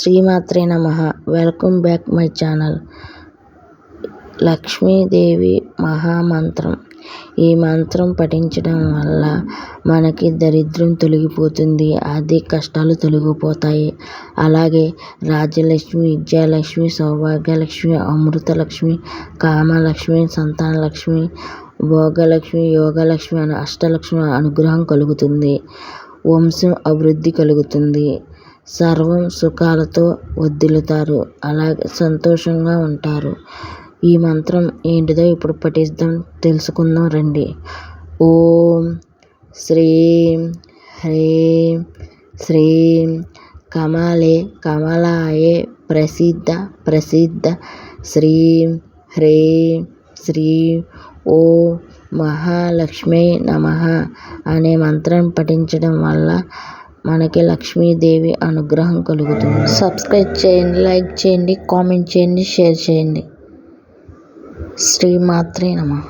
శ్రీమాత్రే నమ. Welcome back my channel. Lakshmidevi మహామంత్రం. ఈ మంత్రం పఠించడం వల్ల మనకి దరిద్రం తొలగిపోతుంది ఆర్థిక కష్టాలు తొలగిపోతాయి. అలాగే రాజ్యలక్ష్మి విద్యాలక్ష్మి సౌభాగ్యలక్ష్మి అమృతలక్ష్మి కామలక్ష్మి సంతానలక్ష్మి భోగలక్ష్మి యోగలక్ష్మి అని అష్టలక్ష్మి అనుగ్రహం కలుగుతుంది. వంశం అభివృద్ధి కలుగుతుంది. సర్వం సుఖాలతో వర్ధిల్లుతారు అలాగే సంతోషంగా ఉంటారు. ఈ మంత్రం ఏంటిదో ఇప్పుడు పఠిద్దాం. తెలుసుకుందాం రండి. ఓం శ్రీం హ్రీం శ్రీం కమలే కమలాయే ప్రసిద్ధ ప్రసిద్ధ శ్రీం హ్రీం శ్రీం ఓ మహాలక్ష్మి నమ అనే మంత్రం పఠించడం వల్ల మనకి లక్ష్మీదేవి అనుగ్రహం కలుగుతుంది. సబ్స్క్రైబ్ చేయండి లైక్ చేయండి కామెంట్ చేయండి షేర్ చేయండి. శ్రీమాత్రే నమ.